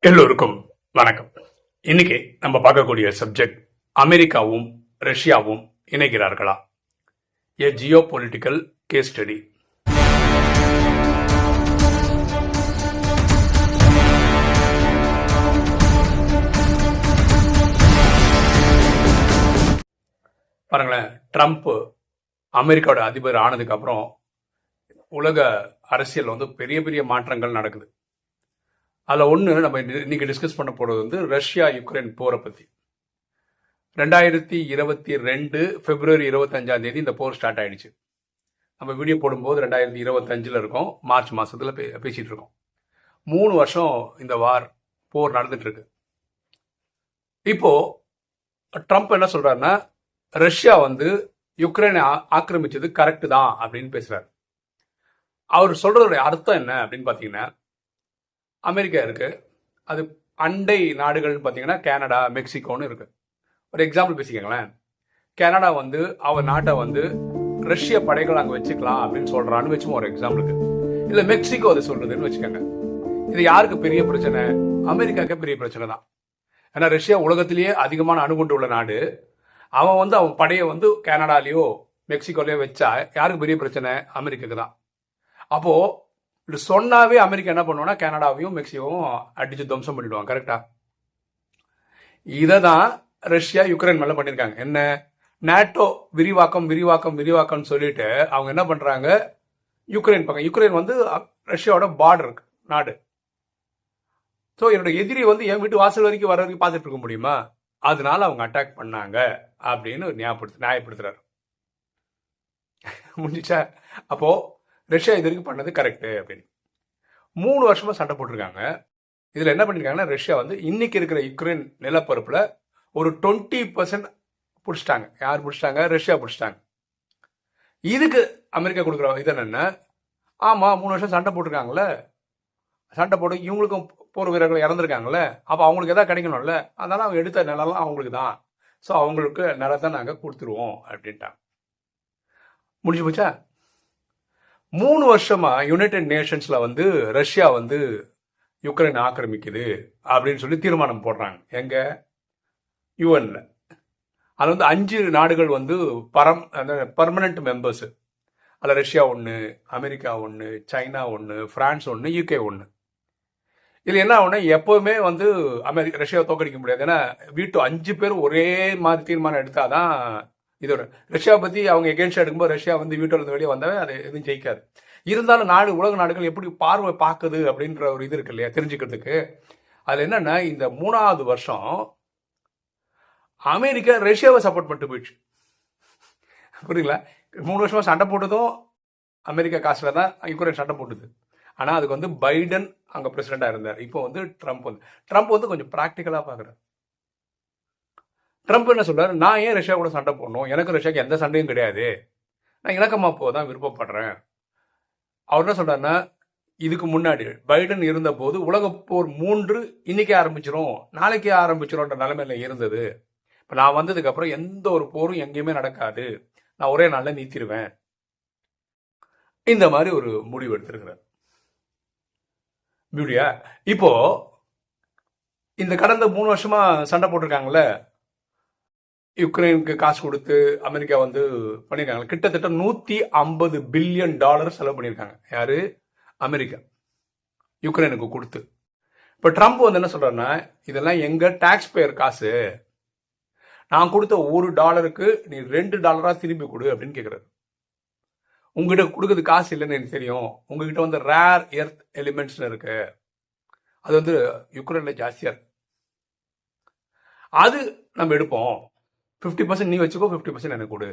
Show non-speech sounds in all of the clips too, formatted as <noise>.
எல்லோருக்கும் வணக்கம். இன்னைக்கு நம்ம பார்க்கக்கூடிய சப்ஜெக்ட் அமெரிக்காவும் ரஷ்யாவும் இணைகிறார்களா? A geo political case study பாருங்களேன் ட்ரம்ப் அமெரிக்காவோட அதிபர் ஆனதுக்கு அப்புறம் உலக அரசியல் வந்து பெரிய பெரிய மாற்றங்கள் நடக்குது. அதில் ஒன்று நம்ம இன்னைக்கு டிஸ்கஸ் பண்ண போகிறது வந்து ரஷ்யா யுக்ரைன் போரை பற்றி ரெண்டாயிரத்தி இருபத்தி ரெண்டு பிப்ரவரி இருபத்தஞ்சாம் தேதி இந்த போர் ஸ்டார்ட் ஆயிடுச்சு. நம்ம வீடியோ போடும்போது ரெண்டாயிரத்தி இருபத்தஞ்சில் இருக்கோம். மார்ச் மாதத்தில் பே பேசிகிட்டு இருக்கோம். மூணு வருஷம் இந்த வார் போர் நடந்துட்டுருக்கு இப்போது ட்ரம்ப் என்ன சொல்கிறாருன்னா ரஷ்யா வந்து யுக்ரைனை ஆ- ஆக்கிரமிச்சது கரெக்ட் தான் அப்படின்னு பேசுகிறார் அவர் சொல்கிறதுடைய அர்த்தம் என்ன அப்படின்னு பார்த்தீங்கன்னா அமெரிக்கா இருக்குது அது அண்டை நாடுகள்னு பார்த்தீங்கன்னா கனடா மெக்சிகோன்னு இருக்குது ஒரு எக்ஸாம்பிள் பேசிக்கங்களேன். கனடா வந்து அவர் நாட்டை வந்து ரஷ்ய படைகள் அங்கே வச்சுக்கலாம் அப்படின்னு சொல்கிறான்னு வச்சுமோ ஒரு எக்ஸாம்பிளுக்கு இல்லை மெக்சிகோ அதை சொல்கிறதுன்னு வச்சுக்கோங்க. இது யாருக்கு பெரிய பிரச்சனை? அமெரிக்காவுக்கு பெரிய பிரச்சனை தான். ஏன்னா ரஷ்யா உலகத்திலேயே அதிகமான அணுகுண்டு உள்ள நாடு. அவன் வந்து அவன் படையை வந்து கனடாலேயோ மெக்சிகோலையோ வச்சா யாருக்கு பெரிய பிரச்சனை? அமெரிக்காவுக்கு தான். அப்போது இப்படி சொன்னாவே அமெரிக்கா என்ன பண்ணுவோம்னா கனடாவையும் மெக்சிகோவும் அடிச்சு துவம்சம் பண்ணிடுவாங்க கரெக்டா இதை தான் ரஷ்யா யுக்ரைன் மேல பண்ணியிருக்காங்க. என்ன? நாட்டோ விரிவாக்கம் விரிவாக்கம் விரிவாக்கம்னு சொல்லிட்டு அவங்க என்ன பண்றாங்க? யுக்ரைன் பக்கம். யுக்ரைன் வந்து ரஷ்யாவோட பார்டர் நாடு. ஸோ என்னோட எதிரி வந்து என் வீட்டு வாசல் வரைக்கும் வர வரைக்கும் பார்த்துட்டு இருக்க முடியுமா? அதனால அவங்க அட்டாக் பண்ணாங்க அப்படின்னு ஞாபகப்படுத்து நியாயப்படுத்துறாரு. <laughs> முடிஞ்சிச்சா? அப்போ ரஷ்யா இது வரைக்கும் பண்ணது கரெக்டு அப்படின்னு. மூணு வருஷமா சண்டை போட்டிருக்காங்க. இதுல என்ன பண்ணிருக்காங்கன்னா ரஷ்யா வந்து இன்னைக்கு இருக்கிற யுக்ரைன் நிலப்பரப்புல ஒரு டுவெண்ட்டி பர்சன்ட் பிடிச்சிட்டாங்க. யார் பிடிச்சிட்டாங்க? ரஷ்யா பிடிச்சிட்டாங்க. இதுக்கு அமெரிக்கா கொடுக்குற இது என்னென்ன ஆமா மூணு வருஷம் சண்டை போட்டிருக்காங்கல்ல. சண்டை போட்டு இவங்களுக்கும் போர் வீரர்கள் இறந்துருக்காங்கல்ல. அப்போ அவங்களுக்கு எதாவது கிடைக்கணும்ல. அதனால அவங்க எடுத்த நிலம்லாம் அவங்களுக்கு தான். ஸோ அவங்களுக்கு நிலத்தை நாங்கள் கொடுத்துருவோம் அப்படின்ட்டாங்க. முடிஞ்சு போச்சா? மூணு வருஷமா யுனைடெட் நேஷன்ஸ்ல வந்து ரஷ்யா வந்து யுக்ரைன் ஆக்கிரமிக்குது அப்படின்னு சொல்லி தீர்மானம் போடுறாங்க. எங்க? யுஎன்ல அது வந்து அஞ்சு நாடுகள் வந்து பரம் அந்த பர்மனன்ட் மெம்பர்ஸ் அதில் ரஷ்யா ஒன்று அமெரிக்கா ஒன்று சைனா ஒன்று ஃப்ரான்ஸ் ஒன்று யூகே ஒன்று இதில் என்ன ஒன்று எப்போவுமே வந்து அமெரிக்க ரஷ்யாவை தோக்கடிக்க முடியாது. ஏன்னா வீட்டு அஞ்சு பேர் ஒரே மாதிரி தீர்மானம் எடுத்தால் தான் இதோட ரஷ்யாவை பற்றி அவங்க எகேன்ஸ்ட் எடுக்கும்போது ரஷ்யா வந்து வீட்டில் இருந்து வெளியே வந்தாவே அது எதுவும் ஜெயிக்காது. இருந்தாலும் நாடு உலக நாடுகள் எப்படி பார்வை பார்க்குது அப்படின்ற ஒரு இது இருக்கு இல்லையா? தெரிஞ்சுக்கிறதுக்கு. அதில் என்னன்னா இந்த மூணாவது வருஷம் அமெரிக்கா ரஷ்யாவை சப்போர்ட் பண்ணிட்டு போயிடுச்சு. புரியுங்களா மூணு வருஷமா சண்டை போட்டதும் அமெரிக்கா காசுல தான் யுக்ரைன் சண்டை போட்டுது. ஆனா அதுக்கு வந்து பைடன் அங்க பிரசிடண்டா இருந்தார். இப்போ வந்து ட்ரம்ப் வந்து ட்ரம்ப் வந்து கொஞ்சம் ப்ராக்டிக்கலா பாக்குறாரு. ட்ரம்ப் என்ன சொல்றாரு? நான் ஏன் ரஷ்யா கூட சண்டை போடணும்? எனக்கு ரஷ்யாவுக்கு எந்த சண்டையும் கிடையாது. நான் இணக்கமாக போக தான் விருப்பப்படுறேன். அவர் என்ன சொல்றாருன்னா இதுக்கு முன்னாடி பைடன் இருந்த போது உலக போர் மூன்று இன்னைக்கே ஆரம்பிச்சிரும். நாளைக்கே ஆரம்பிச்சிரும்ன்ற நிலைமையில இருந்தது. இப்போ நான் வந்ததுக்கு அப்புறம் எந்த ஒரு போரும் எங்கேயுமே நடக்காது. நான் ஒரே நாளில் நீத்திருவேன். இந்த மாதிரி ஒரு முடிவு எடுத்திருக்கிறார். பியூட்டியா இப்போ இந்த கடந்த மூணு வருஷமா சண்டை போட்டிருக்காங்களே யுக்ரைனுக்கு காசு கொடுத்து அமெரிக்கா வந்து பண்ணியிருக்காங்க கிட்டத்தட்ட நூத்தி ஐம்பது பில்லியன் டாலர் செலவு பண்ணியிருக்காங்க யாரு? அமெரிக்கா. யுக்ரைனுக்கு கொடுத்து. இப்போ ட்ரம்ப் வந்து என்ன சொல்றாருன்னா இதெல்லாம் எங்க டாக்ஸ் பேயர் காசு. நான் கொடுத்த ஒரு டாலருக்கு நீ ரெண்டு டாலரா திரும்பி கொடு அப்படின்னு கேட்குறாரு உங்ககிட்ட கொடுக்குறது காசு இல்லைன்னு எனக்கு தெரியும். உங்ககிட்ட வந்து ரேர் எர்த் எலிமெண்ட்ஸ்னு இருக்கு. அது வந்து யுக்ரைனில் ஜாஸ்தியாக இருக்கு. அது நம்ம எடுப்போம். ஃபிஃப்டி பர்சன்ட் நீ வச்சுக்கோ ஃபிஃப்டி பர்சன்ட் எனக்கு கொடு.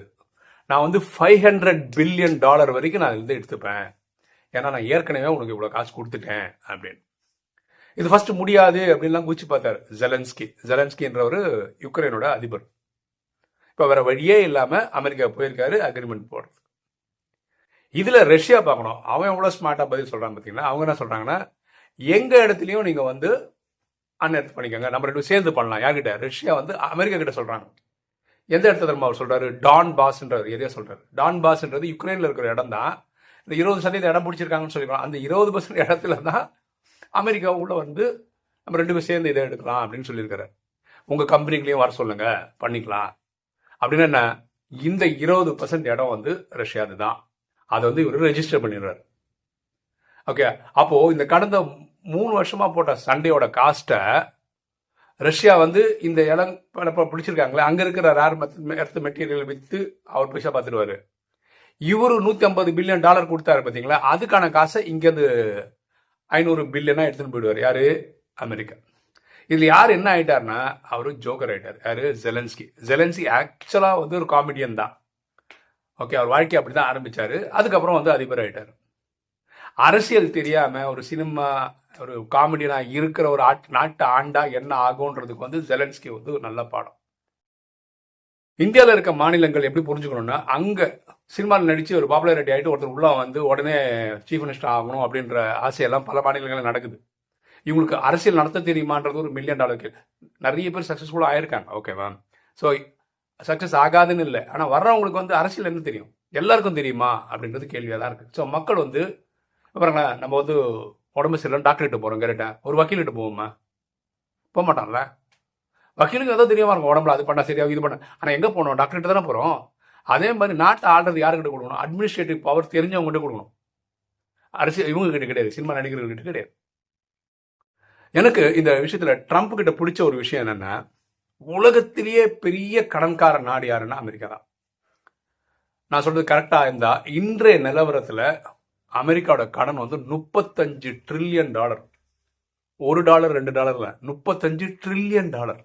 நான் வந்து ஃபைவ் ஹண்ட்ரட் பில்லியன் டாலர் வரைக்கும் நான் இருந்து எடுத்துப்பேன். ஏன்னா நான் ஏற்கனவே உனக்கு இவ்வளோ காசு கொடுத்துட்டேன் அப்படின்னு. இது ஃபர்ஸ்ட் முடியாது அப்படின்லாம் குச்சி பார்த்தாரு ஜெலன்ஸ்கி ஜெலன்ஸ்கின்றவர் யுக்ரைனோட அதிபர். இப்போ வேற வழியே இல்லாமல் அமெரிக்கா போயிருக்காரு அக்ரிமெண்ட் போடுறது. இதில் ரஷ்யா பார்க்கணும். அவன் எவ்வளோ ஸ்மார்ட்டாக பதில் சொல்கிறான் பார்த்தீங்கன்னா அவங்க என்ன சொல்கிறாங்கன்னா எங்கள் இடத்துலையும் நீங்கள் வந்து அன்எர்த் பண்ணிக்கோங்க. நம்ம ரெண்டு சேர்ந்து பண்ணலாம். யார்கிட்ட? ரஷ்யா வந்து அமெரிக்கா கிட்ட சொல்கிறாங்க எந்த இடத்துல தெரியுமா அவர் சொல்றாரு? டான் பாஸ்ன்றவர் எதையோ சொல்றாரு. டான் பாஸ்ன்றது யுக்ரைன்ல இருக்கிற இடம் தான் இந்த இருபது சதவீதம் இடம் பிடிச்சிருக்காங்கன்னு சொல்லிக்கலாம் அந்த இருபது பர்சன்ட் இடத்துல தான் அமெரிக்கா உள்ள வந்து நம்ம ரெண்டு பேரும் சேர்ந்து இதை எடுக்கலாம் அப்படின்னு சொல்லியிருக்காரு. உங்கள் கம்பெனிகளையும் வர சொல்லுங்க. பண்ணிக்கலாம். அப்படின்னு என்ன? இந்த இருபது பர்சன்ட் இடம் வந்து ரஷ்யாது தான் அதை வந்து இவர் ரெஜிஸ்டர் பண்ணிடுறாரு. ஓகே அப்போ இந்த கடந்த மூணு வருஷமா போட்ட சண்டையோட காஸ்ட்டை ரஷ்யா வந்து இந்த இடம் பிடிச்சிருக்காங்களே அங்க இருக்கிற ரேர் எர்த் மெட்டீரியல் வித்து அவர் பைசா பார்த்துருவாரு இவர் நூத்தி ஐம்பது பில்லியன் டாலர் கொடுத்தாரு பாத்தீங்களா? அதுக்கான காசை இங்கேருந்து ஐநூறு பில்லியனா எடுத்துன்னு போயிடுவார். யாரு? அமெரிக்கா. இதுல யார் என்ன ஆயிட்டாருன்னா அவரு ஜோக்கர் ஆயிட்டார். யாரு? ஜெலன்ஸ்கி ஜெலன்ஸ்கி ஆக்சுவலா வந்து ஒரு காமெடியன் தான். ஓகே அவர் வாழ்க்கை அப்படிதான் ஆரம்பிச்சாரு. அதுக்கப்புறம் வந்து அதிபர் ஆயிட்டார். அரசியல் தெரியாம ஒரு சினிமா ஒரு காமெடியனா இருக்கிற ஒரு ஆட் நாட்டு ஆண்டா என்ன ஆகுன்றதுக்கு வந்து ஜெலன்ஸ்கி வந்து ஒரு நல்ல பாடம். இந்தியாவில் இருக்க மாநிலங்கள் எப்படி புரிஞ்சுக்கணும்னா அங்கே சினிமாவில் நடித்து ஒரு பாப்புலாரிட்டி ஆகிட்டு ஒருத்தர் உள்ளே வந்து உடனே சீஃப் மினிஸ்டர் ஆகணும் அப்படின்ற ஆசையெல்லாம் பல மாநிலங்களில் நடக்குது. இவங்களுக்கு அரசியல் நடத்த தெரியுமான்றது ஒரு மில்லியன் டாலர் கேள்வி. நிறைய பேர் சக்ஸஸ்ஃபுல்லாக ஆயிருக்காங்க. ஓகேவா ஸோ சக்ஸஸ் ஆகாதுன்னு இல்லை. ஆனால் வர்றவங்களுக்கு வந்து அரசியல் என்ன தெரியும்? எல்லாருக்கும் தெரியுமா? அப்படின்றது கேள்வியாக தான் இருக்குது ஸோ மக்கள் வந்து பாருங்களேன் நம்ம வந்து உடம்பு சரியில்லை டாக்டர்கிட்ட போகிறோம் கேட்டேன் ஒரு வக்கீல்கிட்ட போவோம்மா. போக மாட்டான்ல வக்கீலுக்கு ஏதோ தெரியாம இருக்கும் உடம்புல அது பண்ணா சரியாக இது பண்ண. ஆனால் எங்கே போகணும்? டாக்டர்கிட்ட தானே போகிறோம் அதே மாதிரி நாட்டை ஆள்றது யாருக்கிட்ட கொடுக்கணும்? அட்மினிஸ்ட்ரேட்டிவ் பவர் தெரிஞ்சவங்ககிட்ட கொடுக்கணும். அரசியல் இவங்க கிட்ட கிடையாது சினிமா நடிகர்கள்கிட்ட கிடையாது. எனக்கு இந்த விஷயத்தில் ட்ரம்ப் கிட்ட பிடிச்ச ஒரு விஷயம் என்னென்னா உலகத்திலேயே பெரிய கடன்கார நாடு யாருன்னா அமெரிக்கா தான். நான் சொல்றது கரெக்டாக இருந்தால் இன்றைய நிலவரத்தில் அமெரிக்காவோட கடன் வந்து முப்பத்தஞ்சு ட்ரில்லியன் டாலர் ஒரு டாலர் ரெண்டு டாலர்ல முப்பத்தஞ்சு ட்ரில்லியன் டாலர்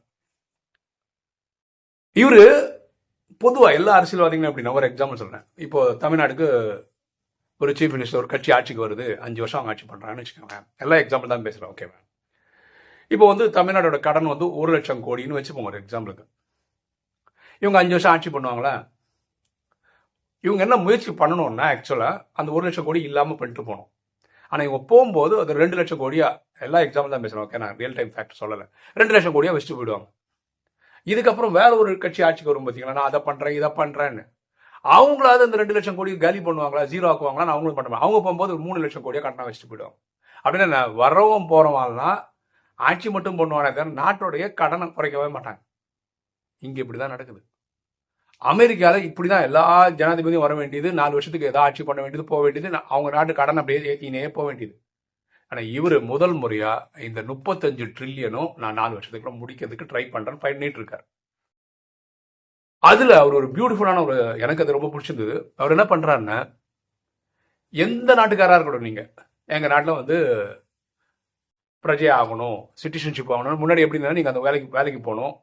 இவரு பொதுவாக எல்லா அரசியல்வாதிகளும் அப்படின்னா ஒரு எக்ஸாம்பிள் சொல்றேன். இப்போ தமிழ்நாடுக்கு ஒரு சீஃப் மினிஸ்டர் ஒரு கட்சி ஆட்சிக்கு வருது. அஞ்சு வருஷம் அவங்க ஆட்சி பண்ணுறாங்கன்னு வச்சுக்கோங்க எல்லா எக்ஸாம்பிள் தான் பேசுகிறேன் ஓகே இப்போ வந்து தமிழ்நாடோட கடன் வந்து ஒரு லட்சம் கோடின்னு வச்சுப்போங்க ஒரு எக்ஸாம்பிளுக்கு இவங்க அஞ்சு வருஷம் ஆட்சி பண்ணுவாங்களா? இவங்க என்ன முயற்சி பண்ணணும்னா ஆக்சுவலாக அந்த ஒரு லட்சம் கோடி இல்லாமல் பண்ணிட்டு போகணும். ஆனால் இவங்க போகும்போது அது ரெண்டு லட்சம் கோடியா எல்லா எக்ஸாம்பிள் தான் பேசுகிறோம் ஓகே நான் ரியல் டைம் ஃபேக்ட் சொல்லலை. ரெண்டு லட்சம் கோடியாக வச்சுட்டு போயிடுவாங்க. இதுக்கப்புறம் வேற ஒரு கட்சி ஆட்சிக்கு வரும் பார்த்தீங்களா நான் அதை பண்ணுறேன் இதை பண்ணுறேன்னு அவங்களாவது அந்த ரெண்டு லட்சம் கோடி காலி பண்ணுவாங்களா? ஜீரோ ஆக்குவாங்களா? அவங்களும் பண்ணுவாங்க அவங்க போகும்போது ஒரு மூணு லட்சம் கோடியாக கட்டணம் வச்சுட்டு போயிடுவாங்க. அப்படின்னா வரவும் போகிறவங்கலாம் ஆட்சி மட்டும் பண்ணுவானே தவிர நாட்டுடைய கடனை குறைக்கவே மாட்டாங்க. இங்கே இப்படி தான் நடக்குது. அமெரிக்காவில் இப்படி தான் எல்லா ஜனாதிபதியும் வர வேண்டியது நாலு வருஷத்துக்கு ஏதாவது ஆட்சி பண்ண வேண்டியது போக வேண்டியது அவங்க நாட்டு கடன் அப்படியே ஏற்றினே போக வேண்டியது. ஆனால் இவர் முதல் முறையாக இந்த முப்பத்தஞ்சு ட்ரில்லியனும் நான் நாலு வருஷத்துக்குள்ள முடிக்கிறதுக்கு ட்ரை பண்ணுறேன்னு பண்ணிட்டு இருக்காரு. அதில் அவர் ஒரு பியூட்டிஃபுல்லான ஒரு எனக்கு அது ரொம்ப பிடிச்சிருந்தது. அவர் என்ன பண்ணுறாருன்னா எந்த நாட்டுக்காராக இருக்கட்டும் நீங்கள் எங்கள் நாட்டில் வந்து பிரஜை ஆகணும் சிட்டிசன்ஷிப் ஆகணும் முன்னாடி எப்படி இருந்தாலும் நீங்கள் அந்த வேலைக்கு வேலைக்கு போகணும்.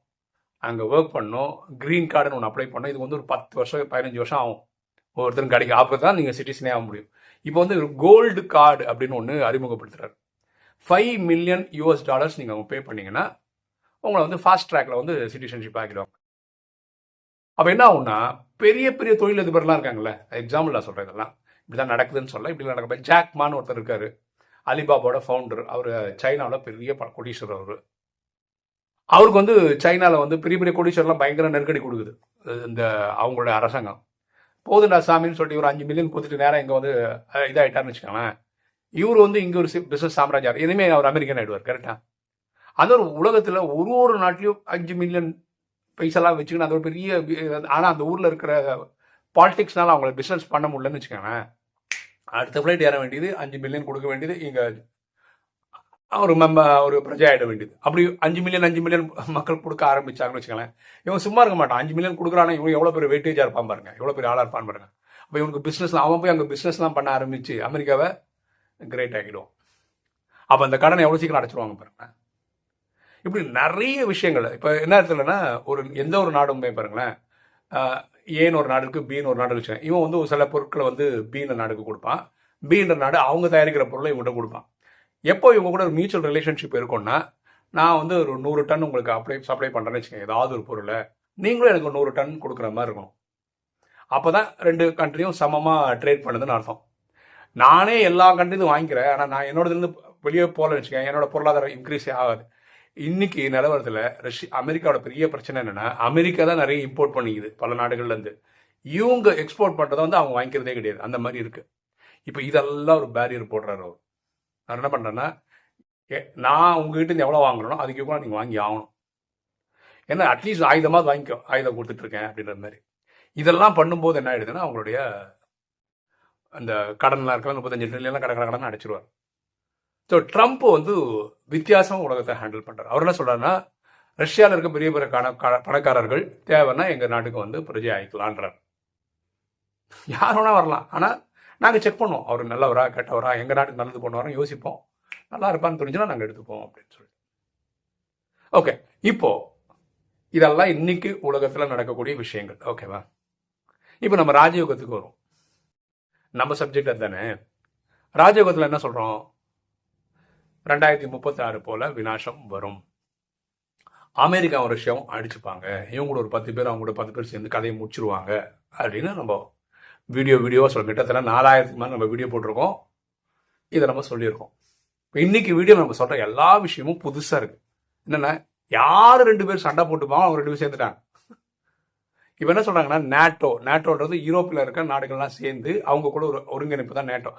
அங்கே ஒர்க் பண்ணோம். க்ரீன் கார்டுன்னு ஒன்று அப்ளை பண்ணோம். இது வந்து ஒரு பத்து வருஷம் பதினஞ்சு வருஷம் ஆகும். ஒவ்வொருத்தரும் கிடைக்கும் அப்போ தான் நீங்கள் சிட்டிசனே ஆக முடியும். இப்போ வந்து கோல்டு கார்டு அப்படின்னு ஒன்று அறிமுகப்படுத்துகிறார் ஃபைவ் மில்லியன் யூஎஸ் டாலர்ஸ் நீங்கள் அவங்க பே பண்ணிங்கன்னா உங்களை வந்து ஃபாஸ்ட் ட்ராக்ல வந்து சிட்டிசன்ஷிப் ஆகிடுவாங்க அப்போ என்ன ஆகும்னா பெரிய பெரிய தொழிலதிபர்லாம் இருக்காங்கல்ல எக்ஸாம்பிள் நான் சொல்கிறேன் இதெல்லாம். இப்படி தான் நடக்குதுன்னு சொல்ல இப்படி நடக்க ஜாக்மான் ஒருத்தர் இருக்காரு. அலிபாபாவோட ஃபவுண்டர் அவர் சைனாவில் பெரிய கொடீஸ்வரர் அவர். அவருக்கு வந்து சைனாவில் வந்து பெரிய பெரிய கோடீஸ்வரெலாம் பயங்கர நெருக்கடி கொடுக்குது. இந்த அவங்களோட அரசாங்கம். போதுண்டா சாமின்னு சொல்லிட்டு ஒரு அஞ்சு மில்லியன் கொடுத்துட்டு நேரம் இங்கே வந்து இதாகிட்டார்னு வச்சுக்கோங்களேன். இவர் வந்து இங்கே ஒரு பிஸ்னஸ் சாம்ராஜ்யம் இனிமேல் அவர் அமெரிக்கன் ஆகிடுவார் கரெக்டாக அந்த ஒரு உலகத்தில் ஒரு ஒரு நாட்டிலையும் அஞ்சு மில்லியன் பைசெல்லாம் வச்சுக்கணும் அது ஒரு பெரிய ஆனால் அந்த ஊரில் இருக்கிற பாலிடிக்ஸ்னால அவங்கள பிஸ்னஸ் பண்ண முடியலன்னு வச்சுக்கோங்களேன். அடுத்த ஃப்ளைட் ஏற வேண்டியது அஞ்சு மில்லியன் கொடுக்க வேண்டியது இங்கே ஒரு மெம்ப ஒரு பிரஜை ஆகிட வேண்டியது. அப்படி அஞ்சு மில்லியன் அஞ்சு மில்லியன் மக்கள் கொடுக்க ஆரம்பிச்சாங்கன்னு வச்சுக்கோங்களேன். இவன் சும்மா இருக்க மாட்டான். அஞ்சு மில்லியன் கொடுக்குறானா இவன் எவ்வளோ பெரிய வெயிட்டேஜாக இருப்பான் பாருங்க. எவ்வளோ பெரிய ஆளாக இருப்பான் பாருங்க. அப்போ இவனுக்கு பிஸ்னஸ்லாம் அவன் போய் அங்கே பிஸ்னஸ்லாம் பண்ண ஆரம்பிச்சு அமெரிக்காவை கிரேட் ஆகிடும் அப்போ அந்த கடனை எவ்வளோ சீக்கிரம் அடைச்சிருவாங்க பாருங்க. இப்படி நிறைய விஷயங்கள். இப்போ என்ன இடத்துலன்னா ஒரு எந்த ஒரு நாடுமே பாருங்களேன் ஏன்னு ஒரு நாடு இருக்குது பின்னு ஒரு நாடு வச்சுக்கேன் இவன் வந்து சில பொருட்களை வந்து பீன்ற நாடுக்கு கொடுப்பான். பீன்ற நாடு அவங்க தயாரிக்கிற பொருளை இவன்கிட்ட கொடுப்பான். எப்போ இவங்க கூட ஒரு மியூச்சுவல் ரிலேஷன்ஷிப் இருக்கும்னா நான் வந்து ஒரு நூறு டன் உங்களுக்கு அப்ளை சப்ளை பண்ணுறேன்னு வச்சுக்கோங்க ஏதாவது ஒரு பொருளை நீங்களும் எனக்கு நூறு டன் கொடுக்குற மாதிரி இருக்கணும். அப்போ தான் ரெண்டு கண்ட்ரியும் சமமாக ட்ரேட் பண்ணுதுன்னு அர்த்தம். நானே எல்லா கண்ட்ரியும் வாங்கிக்கிறேன் ஆனால் நான் என்னோடதுலேருந்து வெளியே போகலன்னு வச்சுக்கேன் என்னோட பொருளாதாரம் இன்க்ரீஸே ஆகாது. இன்னைக்கு நிலவரத்தில் ரஷ்யா அமெரிக்காவோட பெரிய பிரச்சனை என்னென்னா அமெரிக்கா தான் நிறைய இம்போர்ட் பண்ணிக்குது பல நாடுகள்லேருந்து இவங்க எக்ஸ்போர்ட் பண்ணுறதை வந்து அவங்க வாங்கிக்கிறதே கிடையாது அந்த மாதிரி இருக்குது இப்போ இதெல்லாம் ஒரு பேரியர் போடுறாரு அவர். நான் என்ன பண்ணுறேன்னா ஏ நான் உங்ககிட்ட இருந்து எவ்வளோ வாங்குறனோ அதுக்கு கூட நீங்கள் வாங்கி ஆகணும். ஏன்னா அட்லீஸ்ட் ஆயுதமாக வாங்கிக்கோ ஆயுதம் கொடுத்துட்ருக்கேன் அப்படின்ற மாதிரி. இதெல்லாம் பண்ணும்போது என்ன ஆயிடுதுன்னா அவங்களுடைய அந்த கடன்லாம் இருக்கலாம் முப்பத்தஞ்சு ட்ரில்லியெல்லாம் கடன் கடை கடன் அடிச்சிருவார் ஸோ ட்ரம்ப் வந்து வித்தியாசம் உலகத்தை ஹேண்டில் பண்ணுறார் அவர் என்ன சொல்கிறாருன்னா ரஷ்யாவில் இருக்க பெரிய பெரிய கண பணக்காரர்கள் தேவைன்னா எங்கள் நாட்டுக்கு வந்து பிரஜை ஆயிக்கலான்றார். யார் வேணா வரலாம். ஆனால் நாங்கள் செக் பண்ணுவோம். அவர் நல்லவரா கெட்டவரா எங்கள் நாட்டுக்கு நல்லது பண்ணுவாரோ யோசிப்போம். நல்லா இருப்பான்னு தெரிஞ்சுன்னா நாங்கள் எடுத்துப்போம் அப்படின்னு சொல்லி. ஓகே இப்போ இதெல்லாம் இன்னைக்கு உலகத்தில் நடக்கக்கூடிய விஷயங்கள். ஓகேவா இப்போ நம்ம ராஜயோகத்துக்கு வரும். நம்ம சப்ஜெக்ட் அதுதானே? ராஜயோகத்தில் என்ன சொல்கிறோம் ரெண்டாயிரத்தி முப்பத்தாறு போல வினாசம் வரும். அமெரிக்கா ஒரு விஷயம் அடிச்சுப்பாங்க. இவங்களோட ஒரு பத்து பேர் அவங்களோட பத்து பேர் சேர்ந்து கதையை முடிச்சிருவாங்க அப்படின்னு நம்ம வீடியோ வீடியோவாக சொல்ல கிட்டத்தட்ட நாலாயிரத்துக்கு மேலே நம்ம வீடியோ போட்டிருக்கோம். இதை நம்ம சொல்லியிருக்கோம். இப்போ இன்னைக்கு வீடியோ நம்ம சொல்கிற எல்லா விஷயமும் புதுசாக இருக்குது என்னென்ன யார் ரெண்டு பேர் சண்டை போட்டுப்பாங்க அவங்க ரெண்டு பேர் சேர்ந்துட்டாங்க. இப்போ என்ன சொல்கிறாங்கன்னா நேட்டோ நேட்டோன்றது யூரோப்பில் இருக்க நாடுகள்லாம் சேர்ந்து அவங்க கூட ஒரு ஒருங்கிணைப்பு தான் நேட்டோ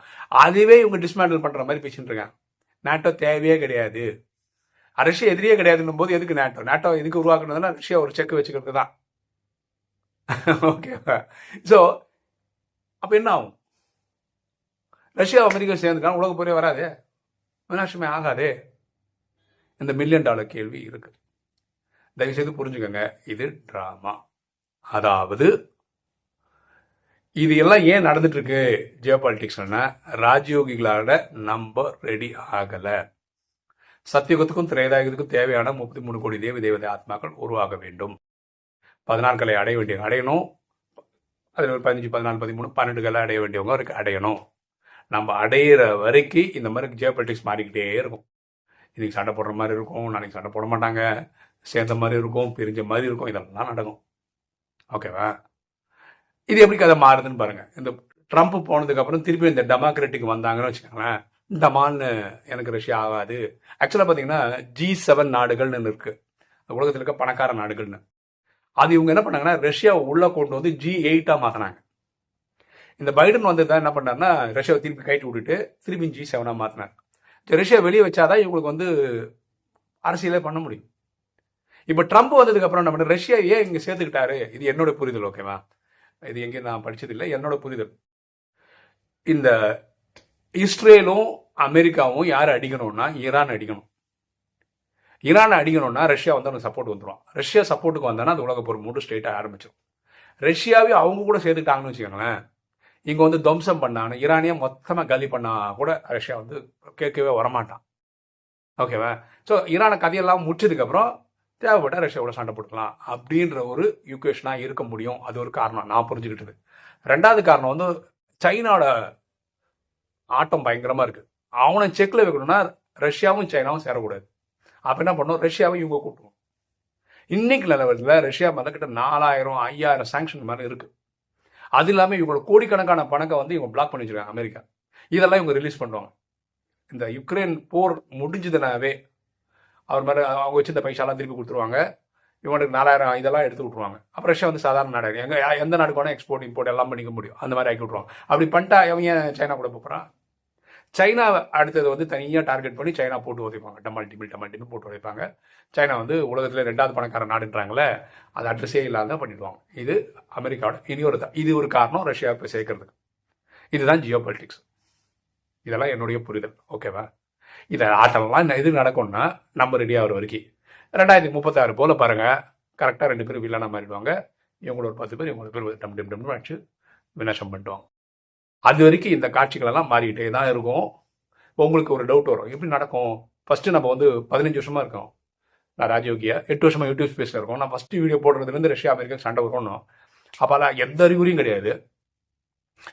அதுவே இவங்க டிஸ்மேண்டில் பண்ணுற மாதிரி பேசிட்டு இருக்காங்க. நேட்டோ தேவையே கிடையாது. ரஷ்யா எதிரியே கிடையாதுன்னும் போது எதுக்கு நேட்டோ நேட்டோ எதுக்கு உருவாக்குனதுன்னா ரஷ்யா ஒரு செக் வச்சுக்கிறது தான். <laughs> ஓகே ஸோ அப்போ என்ன ஆகும்? ரஷ்யா அமெரிக்கா சேர்ந்துக்கான உலக போரே வராது. வினாசமே ஆகாதே. இந்த மில்லியன் டாலர் கேள்வி இருக்கு. தயவுசெய்து புரிஞ்சுக்கோங்க. இது ட்ராமா அதாவது இது எல்லாம் ஏன் நடந்துட்டு இருக்கு ஜியோ பாலிட்டிக்ஸ்னா ராஜயோகிகளோட நம்ம ரெடி ஆகலை. சத்தியுகத்துக்கும் திரேதாயுகத்துக்கும் தேவையான முப்பத்தி மூணு கோடி தேவி தேவதை ஆத்மாக்கள் உருவாக வேண்டும். பதினான்களை அடைய வேண்டிய அடையணும். அதில் ஒரு பதினஞ்சு பதினாலு பதிமூணு பன்னெண்டு அடைய வேண்டியவங்க இருக்கு அடையணும். நம்ம அடையிற வரைக்கும் இந்த மாதிரி ஜியோ பாலிட்டிக்ஸ் மாறிக்கிட்டே இருக்கும். இன்றைக்கி சண்டை போடுற மாதிரி இருக்கும் நாளைக்கு சண்டை போட மாட்டாங்க சேர்ந்த மாதிரி இருக்கும் பிரிஞ்ச மாதிரி இருக்கும் இதெல்லாம் நடக்கும். ஓகேவா இது எப்படி கதை மாறுதுன்னு பாருங்கள் இந்த ட்ரம்ப் போனதுக்கப்புறம் திருப்பி இந்த டெமோக்ராட்டிக் வந்தாங்கன்னு வச்சுக்கோங்களேன் டமான்னு எனக்கு ரஷ்யா ஆகாது. ஆக்சுவலாக பார்த்தீங்கன்னா ஜி செவன் நாடுகள்னு இருக்குது உலகத்தில் இருக்க பணக்கார நாடுகள்னு. அது இவங்க என்ன பண்ணாங்கன்னா ரஷ்யாவை உள்ளே கொண்டு வந்து ஜி எயிட்டாக மாற்றினாங்க இந்த பைடன் வந்து தான் என்ன பண்ணாருன்னா ரஷ்யாவை திருப்பி கைட்டு விட்டுட்டு திருப்பி ஜி செவனாக மாத்தினார். ரஷ்யா வெளியே வச்சாதான் இவங்களுக்கு வந்து அரசியலே பண்ண முடியும். இப்போ ட்ரம்ப் வந்ததுக்கு அப்புறம் என்ன பண்ண ரஷ்யா ஏன் இங்கே சேர்த்துக்கிட்டாரு? இது என்னோட புரிதல் ஓகேவா இது எங்கேயும் நான் படித்ததில்லை என்னோட புரிதல். இந்த இஸ்ரேலும் அமெரிக்காவும் யார் அடிக்கணும்னா ஈரான் அடிக்கணும். ஈரானை அடிக்கணும்னா ரஷ்யா வந்து அவனுக்கு சப்போர்ட் வந்துடும் ரஷ்யா சப்போர்ட்டுக்கு வந்தானா அது உலக போர் மூணு ஸ்டேட்டாக ஆரம்பிச்சிடும் ரஷ்யாவே அவங்க கூட சேர்த்துக்கிட்டாங்கன்னு வச்சுக்கோங்களேன் இங்கே வந்து துவம்சம் பண்ணாங்க ஈரானியை மொத்தமாக காலி பண்ணா கூட ரஷ்யா வந்து கேட்கவே வரமாட்டான். ஓகேவா ஸோ ஈரானை கதையெல்லாம் முடிச்சதுக்கப்புறம் தேவைப்பட்ட ரஷ்யாவோட சண்டை போட்டுக்கலாம் அப்படின்ற ஒரு யூகேஷனாக இருக்க முடியும். அது ஒரு காரணம். நான் புரிஞ்சுக்கிட்டது. ரெண்டாவது காரணம் வந்து சைனாவோட ஆட்டம் பயங்கரமாக இருக்குது அவனை செக்கில் வைக்கணும்னா ரஷ்யாவும் சைனாவும் சேரக்கூடாது. அப்போ என்ன பண்ணோம்? ரஷ்யாவை இவங்க கூட்டுவோம். இன்னைக்கு லெவலில் ரஷ்யா மதக்கிட்ட நாலாயிரம் ஐயாயிரம் சாங்ஷன் மாதிரி இருக்குது அது இல்லாமல் இவங்களோட கோடிக்கணக்கான பணத்தை வந்து இவங்க பிளாக் பண்ணி வச்சிருக்காங்க அமெரிக்கா. இதெல்லாம் இவங்க ரிலீஸ் பண்ணுவாங்க இந்த யுக்ரைன் போர் முடிஞ்சதுனாவே அவர் மாதிரி அவங்க வச்சிருந்த பைசாலாம் திருப்பி கொடுத்துருவாங்க. இவனுக்கு நாலாயிரம் இதெல்லாம் எடுத்து விட்ருவாங்க அப்புறம் ரஷ்யா வந்து சாதாரண நாடு எங்கே எந்த நாடுக்கு வேணால் எக்ஸ்போர்ட் இம்போர்ட் எல்லாம் பண்ணிக்க முடியும். அந்த மாதிரி ஆக்கி விட்ருவாங்க அப்படி பண்ணிட்டா அவன் ஏன் சைனா கூட போகிறான் சைனாவை அடுத்தது வந்து தனியாக டார்கெட் பண்ணி சைனா போட்டு உதைப்பாங்க. டமால் டிம் போட்டு உதைப்பாங்க. சைனா வந்து உலகத்தில் ரெண்டாவது பணக்கார நாடுன்றாங்களே அது அட்ரஸே இல்லாத பண்ணிடுவாங்க. இது அமெரிக்காவோட இனி ஒரு தான் இது ஒரு காரணம் ரஷ்யா போய் சேர்க்கறதுக்கு. இதுதான் ஜியோ பாலிட்டிக்ஸ் இதெல்லாம் என்னுடைய புரிதல். ஓகேவா? இதை ஆட்டம்லாம் இது நடக்கும்னா நம்ம ரெடி ஆகிற வரைக்கும். ரெண்டாயிரத்தி முப்பத்தாறு போல் பாருங்கள் கரெக்டாக ரெண்டு பேரும் வில்லனா மாறிடுவாங்க. இவங்களோட ஒரு பத்து பேர் இவங்களோட பேர் டம் டம் டம் அடிச்சு விநாசம் பண்ணிடுவாங்க. அது வரைக்கும் இந்த காட்சிகளெல்லாம் மாறிக்கிட்டே தான் இருக்கும். உங்களுக்கு ஒரு டவுட் வரும். எப்படி நடக்கும்? ஃபஸ்ட்டு நம்ம வந்து பதினஞ்சு வருஷமாக இருக்கோம். நான் ராஜயோகியா. எட்டு வருஷமாக யூடியூப் ஸ்பேஸில் இருக்கோம். நான் ஃபஸ்ட்டு வீடியோ போடுறதுலேருந்து ரஷ்யா அமெரிக்கா சண்டை வரணும் அப்போல்லாம் எந்த அறிகுறியும் கிடையாது.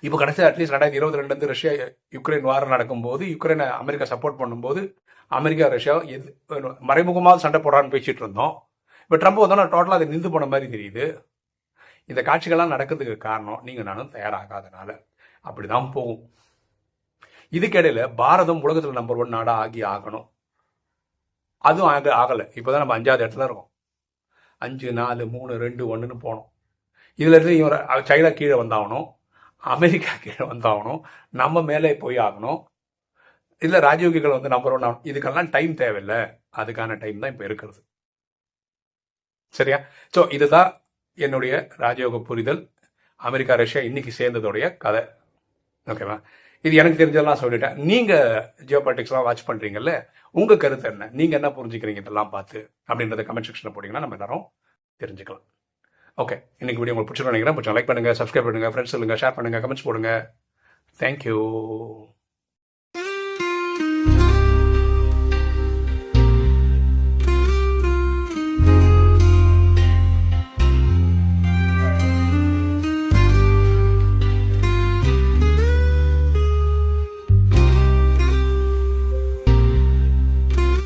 இப்போ கடைசி அட்லீஸ்ட் ரெண்டாயிரத்தி இருபத்தி ரெண்டுலேருந்து ரஷ்யா யுக்ரைன் வாரம் நடக்கும்போது யுக்ரைனை அமெரிக்கா சப்போர்ட் பண்ணும்போது அமெரிக்கா ரஷ்யா எது மறைமுகமாக சண்டை போடுறான்னு பேசிகிட்டு இருந்தோம். இப்போ ட்ரம்ப் வந்தோன்னா டோட்டலாக அது நின்று போன மாதிரி தெரியுது. இந்த காட்சிகள்லாம் நடக்கிறதுக்கு காரணம் நீங்கள் நானும் தயாராகாதனால. அப்படிதான் போகும். இதுக்கிடையில பாரதம் உலகத்தில் நம்பர் ஒன் நாடா ஆகி ஆகணும். அதுவும் ஆக ஆகலை. இப்போதான் நம்ம அஞ்சாவது இடத்துல இருக்கோம். அஞ்சு நாலு மூணு ரெண்டு ஒன்றுன்னு போனோம். இதுல இருந்து இவன் சைனா கீழே வந்தாகணும். அமெரிக்கா கீழே வந்தாகணும். நம்ம மேலே போய் ஆகணும். இல்லை ராஜயோகிகள் வந்து நம்பர் ஒன் ஆகணும். இதுக்கெல்லாம் டைம் தேவையில்லை. அதுக்கான டைம் தான் இப்போ இருக்கிறது. சரியா? ஸோ இதுதான் என்னுடைய ராஜயோக புரிதல். அமெரிக்கா ரஷ்யா இன்னைக்கு சேர்ந்ததோடைய கதை. ஓகேவா இது எனக்கு தெரிஞ்சதெல்லாம் சொல்லிட்டேன். நீங்கள் ஜியோ பாலிட்டிக்ஸ்லாம் வாட்ச் பண்ணுறீங்கல்ல உங்கள் கருத்து என்ன? நீங்கள் என்ன புரிஞ்சுக்கிறீங்க இதெல்லாம் பார்த்து? அப்படின்றத கமெண்ட் செக்ஷனில் போட்டிங்கன்னா நம்ம எல்லாரும் தெரிஞ்சுக்கலாம். ஓகே இன்னைக்கு வீடியோ உங்களுக்கு பிடிச்சிருக்கோம் நினைக்கிறேன். பிடிச்சா லைக் பண்ணுங்கள் சப்ஸ்கிரைப் பண்ணுங்கள் ஃப்ரெண்ட்ஸ் சொல்லுங்கள் ஷேர் பண்ணுங்கள் கமெண்ட்ஸ் போடுங்க. தேங்க்யூ